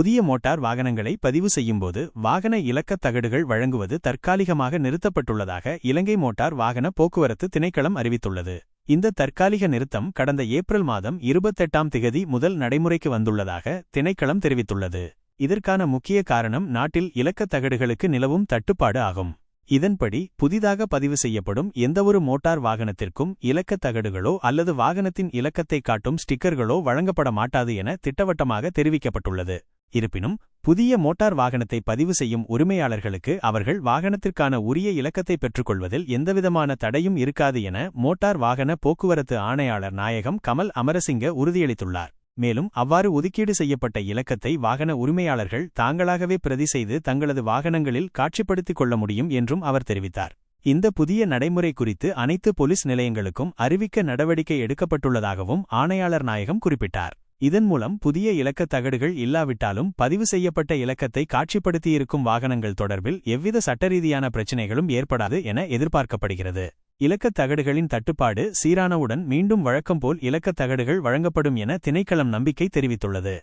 புதிய மோட்டார் வாகனங்களை பதிவு செய்யும்போது வாகன இலக்கத் தகடுகள் வழங்குவது தற்காலிகமாக நிறுத்தப்பட்டுள்ளதாக இலங்கை மோட்டார் வாகன போக்குவரத்து திணைக்களம் அறிவித்துள்ளது. இந்த தற்காலிக நிறுத்தம் கடந்த ஏப்ரல் மாதம் இருபத்தெட்டாம் திகதி முதல் நடைமுறைக்கு வந்துள்ளதாக திணைக்களம் தெரிவித்துள்ளது. இதற்கான முக்கிய காரணம் நாட்டில் இலக்கத் தகடுகளுக்கு நிலவும் தட்டுப்பாடு ஆகும். இதன்படி புதிதாக பதிவு செய்யப்படும் எந்தவொரு மோட்டார் வாகனத்திற்கும் இலக்கத் தகடுகளோ அல்லது வாகனத்தின் இலக்கத்தை காட்டும் ஸ்டிக்கர்களோ வழங்கப்பட மாட்டாது என திட்டவட்டமாக தெரிவிக்கப்பட்டுள்ளது. இருப்பினும் புதிய மோட்டார் வாகனத்தை பதிவு செய்யும் உரிமையாளர்களுக்கு அவர்கள் வாகனத்திற்கான உரிய இலக்கத்தை பெற்றுக்கொள்வதில் எந்தவிதமான தடையும் இருக்காது என மோட்டார் வாகன போக்குவரத்து ஆணையாளர் நாயகம் கமல் அமரசிங்க உறுதியளித்துள்ளார். மேலும் அவ்வாறு ஒதுக்கீடு செய்யப்பட்ட இலக்கத்தை வாகன உரிமையாளர்கள் தாங்களாகவே பிரதி செய்து தங்களது வாகனங்களில் காட்சிப்படுத்திக் கொள்ள முடியும் என்றும் அவர் தெரிவித்தார். இந்த புதிய நடைமுறை குறித்து அனைத்து போலீஸ் நிலையங்களுக்கும் அறிவிக்க நடவடிக்கை எடுக்கப்பட்டுள்ளதாகவும் ஆணையாளர் நாயகம் குறிப்பிட்டார். இதன் மூலம் புதிய இலக்கத் தகடுகள் இல்லாவிட்டாலும் பதிவு செய்யப்பட்ட இலக்கத்தை காட்சிப்படுத்தியிருக்கும் வாகனங்கள் தொடர்பில் எவ்வித சட்டரீதியான பிரச்சினைகளும் ஏற்படாது என எதிர்பார்க்கப்படுகிறது. இலக்கத் தகடுகளின் தட்டுப்பாடு சீரானவுடன் மீண்டும் வழக்கம்போல் இலக்கத் தகடுகள் வழங்கப்படும் என திணைக்களம் நம்பிக்கை தெரிவித்துள்ளது.